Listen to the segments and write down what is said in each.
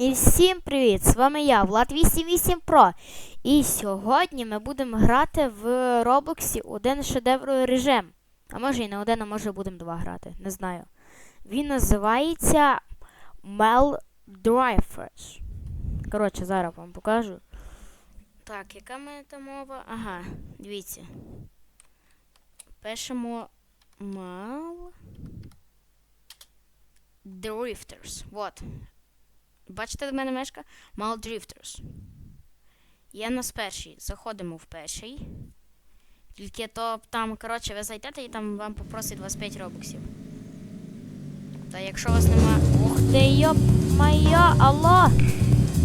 І всім привіт! З вами я, Влад 88 Pro. І сьогодні ми будемо грати в Роблоксі один шедевровий режим. А може і не один, а може будемо два грати. Не знаю. Він називається Mel Drivers. Коротше, зараз вам покажу. Так, яка мене там мова? Ага, дивіться. Пишемо Mel Drifters. Вот. Бачите в мене мешка? Maldrifters. Є нас перший. Заходимо в перший. Тільки то там, коротше, ви зайдете і там вам попросить 25 робоксів. Та якщо у вас нема. Ух ти, йоп моя, алло!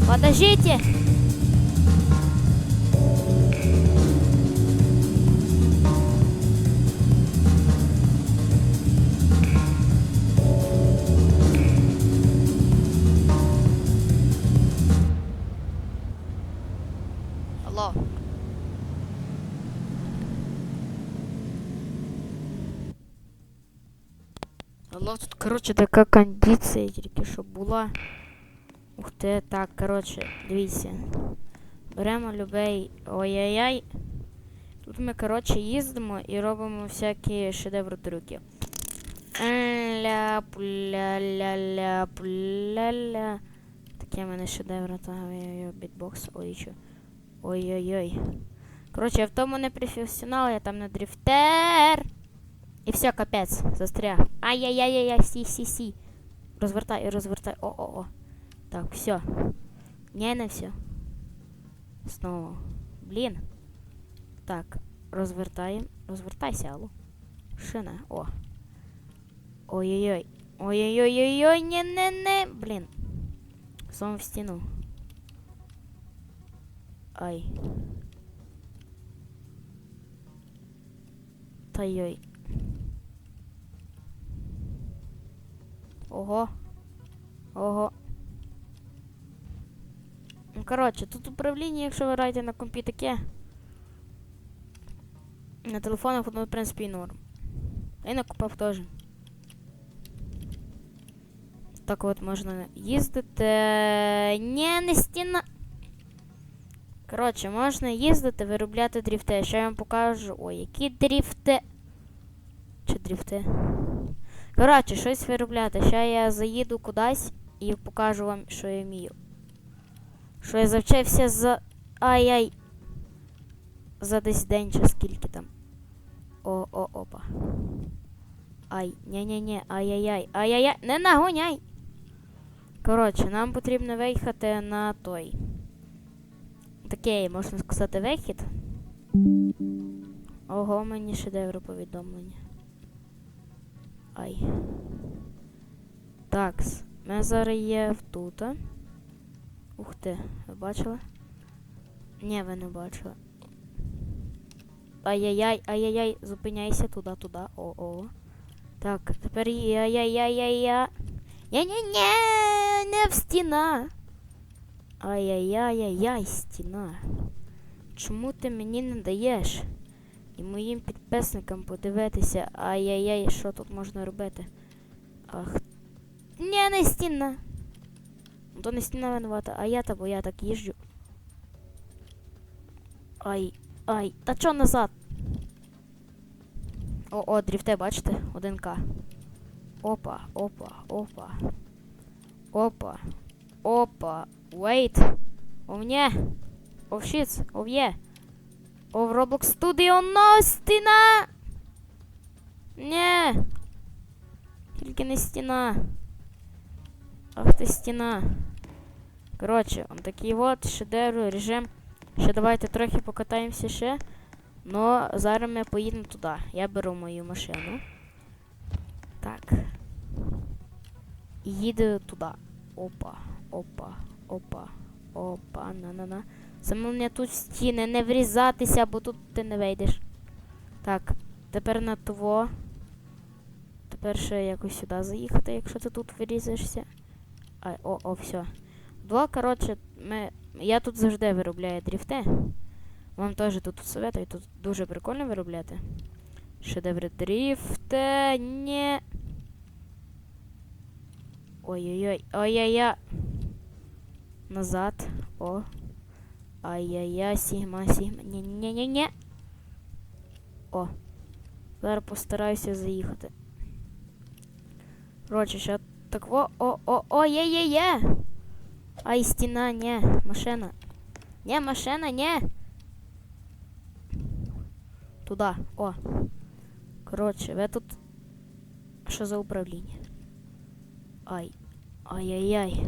Подождите! Алло, тут, коротше, така кондиція тільки що була. Ух ти, так, коротше, дивіться. Беремо любий ой-яй-яй. Тут ми, коротше, їздимо і робимо всякі шедеври трюки. Ля пуля ля ля пуля ля Таке в мене шедеври, та ой-ой-ой, бітбокс, ой. Ой-ой-ой. Коротше, я в тому не професіонал, я там не дрифтер. І все, капець, застряг. Ай-яй-яй-яй, сі, сі, сі. Розвертай, розвертай. О-о-о. Так, все. Не, не все. Снова. Блін. Так, розвертаємо. Розвертайся, алло. Шина. О. Ой-ой-ой. Ой-ой-ой-ой-ой, не-не-не. Блін. Сон в стіну. Ай. Та Ого. Ого. Ну, коротше, тут управління, якщо ви граєте на компі таке. На телефонах воно, в принципі, і норм. І на компах теж. Так от можна їздити. Ні, не стіна. Коротше, можна їздити, виробляти дріфти. Що я вам покажу. Ой, які дріфти. Чи дріфти? Коротше, щось виробляти. Ще я заїду кудись і покажу вам, що я вмію. Що я завчився за. Ай-яй. За десь день чи скільки там. О-о, опа. Ай, ні-ні-ні, ай-яй-яй, ай-яй-яй, не нагоняй! Коротше, нам потрібно виїхати на той. Такий, можна сказати, вихід. Ого, мені шедеври повідомлення. Ай. Такс. Ми зараз є тут. Ух ти, ви бачили? Ні, ви не бачили. Ай-яй-яй, ай-яй-яй, зупиняйся туди, туди. О-о. Так, тепер я-я-я-я-я. Ні-ні-ні, не в стіна. Ай-яй-яй-яй-яй, стіна. Чому ти мені не даєш? І моїм підписникам подивитися, ай-яй-яй, що тут можна робити? Ах. Ні, не стіна. Ну, То не стіна винувата, а я та бо я так їжджу. Ай, ай, та чо назад? О, о, дріфте, бачите? 1К. Опа, опа, опа. Опа. Опа. Wait. О мне. О щит. О. В Roblox Studio но стіна. Не. Тільки не стіна. Ах ти стіна. Коротше, он такий от шедевр режим. Ще давайте трохи покатаємося ще. Но зараз ми поїдемо туди. Я беру мою машину. Так. І їду туди. Опа, опа, опа, опа, на-на-на. Саме тут стіни, не врізатися, бо тут ти не вийдеш. Так, тепер на того. Тепер ще якось сюди заїхати, якщо ти тут вирізаєшся. Ай, о, о, все. Два, коротше, ми. Я тут завжди виробляю дріфти. Вам теж тут советую, тут дуже прикольно виробляти. Шедеври дріфти. Ні. Ой-ой-ой. Ой-ой-ой. Назад. О. Ай-яй-яй, сігма, сігма. Ні-ні-ні-ні. О. Зараз постараюся заїхати. Коротше, ще так во. О, о, о, є, є, є. Ай, стіна, ні, машина. Ні, машина, ні. Туда, о. Коротше, ви тут. Що за управління? Ай. Ай-яй-яй.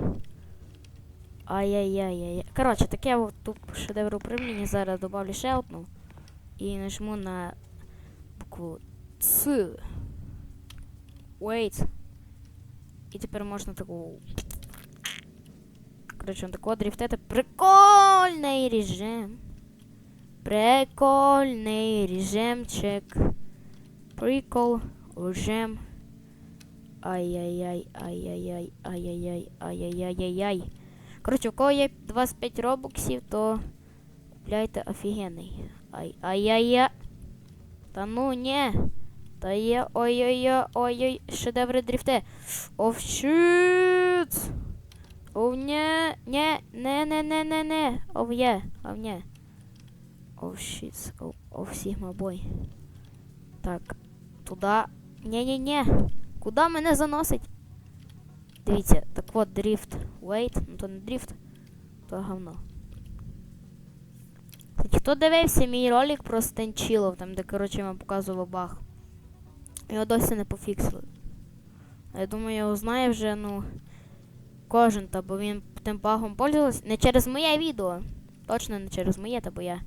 Ай-яй-яй-яй. Коротше, таке от тут шедевр управління. Зараз добавлю ще одну. І нажму на букву Ц. Wait. І тепер можна таку. Коротше, такого дрифтити. Прикольний режим. Прикольний режимчик. Прикол, режим. Ай-яй-яй, ай-яй-яй, ай-яй-яй, ай-яй-яй-яй-яй. Коротше, у кого є 25 робоксів, то купляйте офігенний. Ай, ай-яй-яй. Та ну ні. Та є ой-ой-ой, ой-ой, шедеври дрифте. Оф щит. Ов не, не, не, не, не, не, не. Ов є, ов сігма бой. Так, туди. Ні-ні-ні. Куди мене заносить? Дивіться, так от дрифт. Wait, ну то не дрифт, то говно. Кстати, хто дивився мій ролик про стенчилов, там де, коротше, я вам показував баг. Його досі не пофіксили. Я думаю, його знає вже, ну, кожен, та бо він тим багом пользувався. Не через моє відео. Точно не через моє, та бо я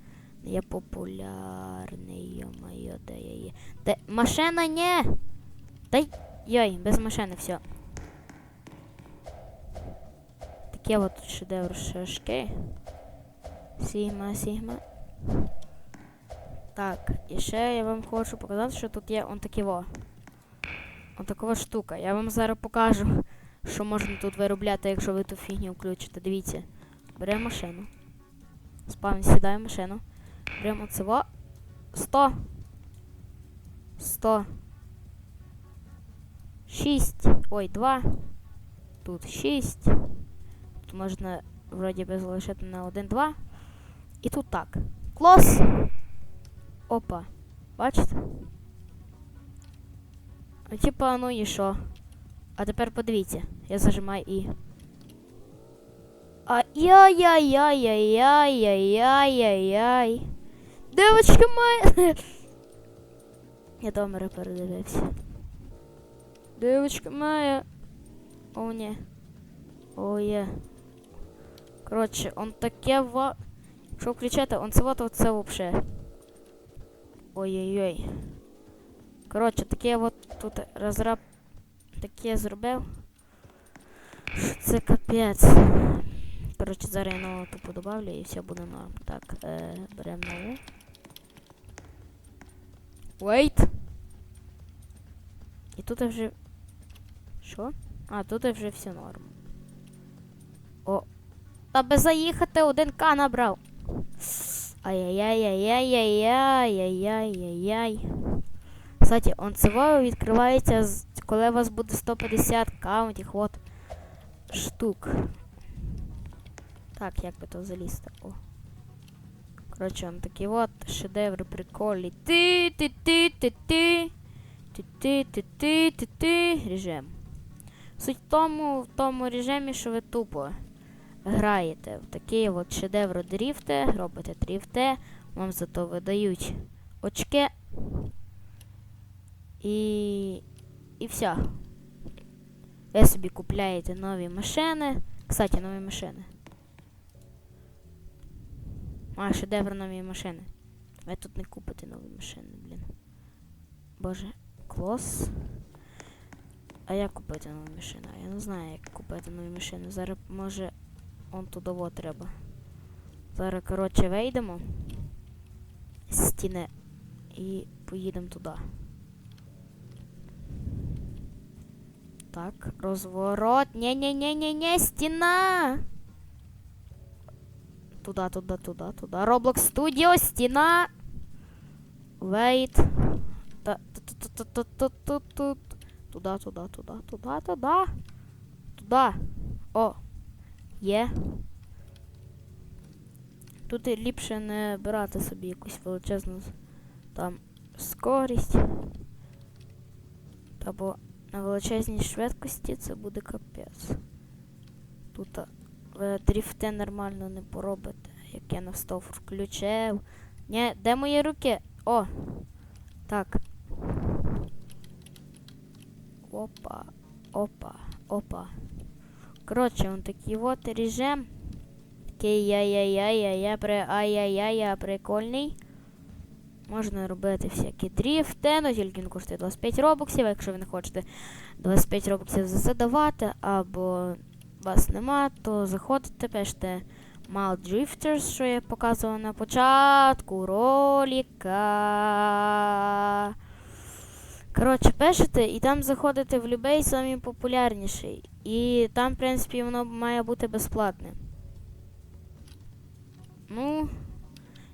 є популярний, йо-моє, де я є. Де машина не! Дай. Йой, без машини все. Таке от шедевр шашки. Сігма, сігма. Так, і ще я вам хочу показати, що тут є он такі во. Он такова штука. Я вам зараз покажу, що можна тут виробляти, якщо ви ту фігню включите. Дивіться. Беремо машину. Спавн, сідаємо в машину. Беремо цього. 100. 100. 6. Ой, 2. Тут 6. Тут можна вроді би залишити на 1, 2. І тут так. Клас! Опа. Бачите? Ну, типа, ну і що? А тепер подивіться. Я зажимаю і. Ай-яй-яй-яй-яй-яй-яй-яй. Девочка моя. Я домера передивився. Девочка моя. О, ні. О, є. Коротше, он таке ва... Якщо включати, он це вот це вообще. Ой-ой-ой. Коротше, таке от тут розраб таке зробив. що Це капець. Коротше, зараз я нового тупо добавлю і все буде норм. Так, е, беремо нову. Wait! І тут вже. Що? А, тут вже все норм. Та заїхати 1К набрав. Ай-яй-яй-яй-яй-яй-яй-яй-яй-яй. Кстати, он цивою відкривається, коли у вас буде 150 каунтів, от штук. Так, як би то залізти? О. Коротше, он такий от шедевр прикольний. Ти ти ти ти ти ти ти ти ти ти ти режим. Суть в тому, в тому режимі, що ви тупо граєте в такі от шедеври дріфти, робите дріфти, вам зато видають очки. І. І все. Ви собі купляєте нові машини. Кстати, нові машини. А, шедевр нові машини. Ви тут не купите нові машини, блін. Боже, клас. А як купити нові машини? Я не знаю, як купити нові машини. Зараз може он тудово треба. Зараз, коротше, вийдемо з стіни і поїдемо туди. Так, розворот. Ні-ні-ні-ні-ні, стіна. Туда, туда, туда, туда. Roblox Studio, стіна. Wait. Туда, туда, туда, туда, туда. Туда. О. Є. тут ліпше не брати собі якусь величезну там скорість. Та бо на величезній швидкості це буде капець. Тут ви дріфти нормально не поробите, як я на стов включив. Ні, де мої руки? О! Так. Опа, опа, опа. Коротше, он такий от режим. Такий я-я-я-я-я, при ай-яй-яй-я прикольний. Можна робити всякі дріфти, ну тільки він коштує 25 робоксів, якщо ви не хочете 25 робоксів задавати, або вас нема, то заходите, пишете Mal Drifters, що я показував на початку роліка. Коротше, пишете і там заходите в любий самий популярніший. І там, в принципі, воно має бути безплатне. Ну,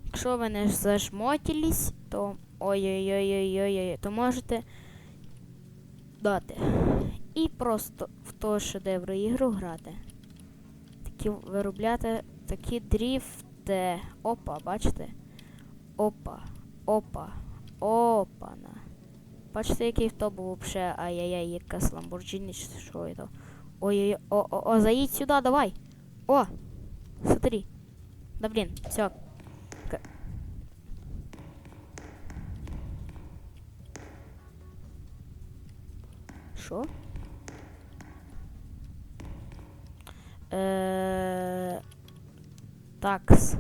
якщо ви не зажмотілись, то Ой-ой-ой-ой-ой-ой, то можете дати. І просто в то шедевру ігру грати. Такі виробляти такі дріфти. Опа, бачите? Опа, опа, опана. Бачите, який то був взагалі ай-яй-яй, якась чи що це? Ой-ой-ой, о-о-о, заїдь сюди, давай. О, смотри. Да блін, все. Що? Такс.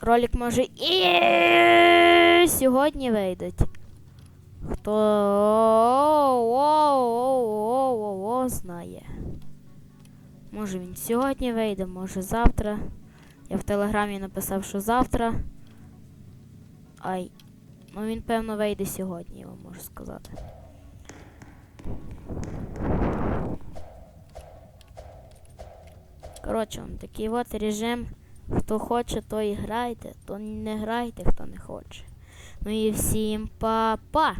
Ролик може і сьогодні вийдуть. Хто о знає. Може він сьогодні вийде, може завтра. Я в телеграмі написав, що завтра. Ай. Ну він, певно, вийде сьогодні, я вам можу сказати. Коротше, он такий от режим. Хто хоче, то і грайте, то не грайте, хто не хоче. Ну і всім па-па!